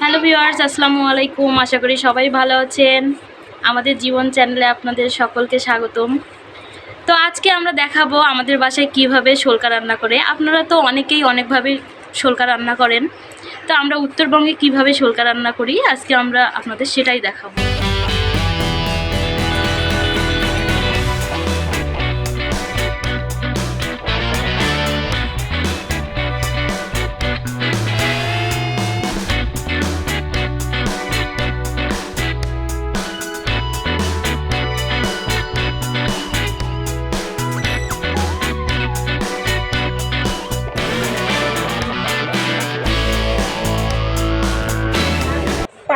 Hello viewers, আসসালামু আলাইকুম। আশা করি সবাই ভালো আছেন। আমাদের জীবন চ্যানেলে আপনাদের সকলকে স্বাগতম। তো আজকে আমরা দেখাবো আমাদের বাসায় কীভাবে শোলকা রান্না করে। আপনারা তো অনেকেই অনেকভাবে শোলকা রান্না করেন। তো আমরা উত্তরবঙ্গে কীভাবে শোলকা রান্না করি, আজকে আমরা আপনাদের সেটাই দেখাবো।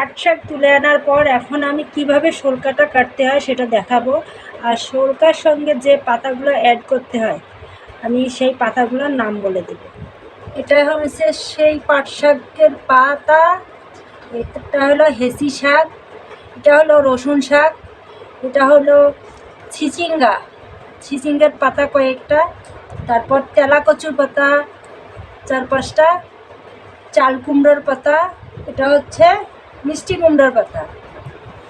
পাট শাক তুলে আনার পর এখন আমি কীভাবে শোলকাটা কাটতে হয় সেটা দেখাবো। আর শোলকার সঙ্গে যে পাতাগুলো অ্যাড করতে হয়, আমি সেই পাতাগুলোর নাম বলে দেব। এটা হচ্ছে সেই পাট শাকের পাতা, এটা হলো হেসি শাক, এটা হলো রসুন শাক, এটা হলো ছিচিঙ্গা। ছিচিঙ্গার পাতা কয়েকটা, তারপর তেলা কচুর পাতা চার পাঁচটা, চাল কুমড়োর পাতা, এটা হচ্ছে মিষ্টি কুমড়োর পাতা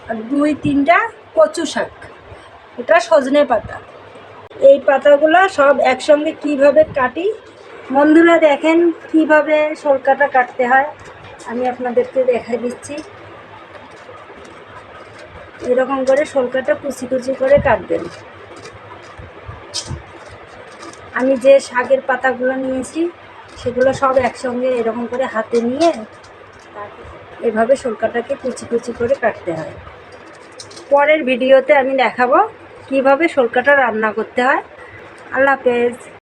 আর দুই তিনটা কচু শাক। এটা সজনে পাতা। এই পাতাগুলো সব একসঙ্গে কীভাবে কাটি? বন্ধুরা দেখেন কীভাবে সরকাটা কাটতে হয়। আমি আপনাদেরকে দেখাই দিচ্ছি। এরকম করে সলকাটা কুচি কুচি করে কাটবেন। আমি যে শাকের পাতাগুলো নিয়েছি, সেগুলো সব একসঙ্গে এরকম করে হাতে নিয়ে এভাবে শোলকাটাকে কুচি কুচি করে কাটতে হয়। পরের ভিডিওতে আমি দেখাবো কীভাবে শোলকাটা রান্না করতে হয়। আল্লাহ হাফেজ।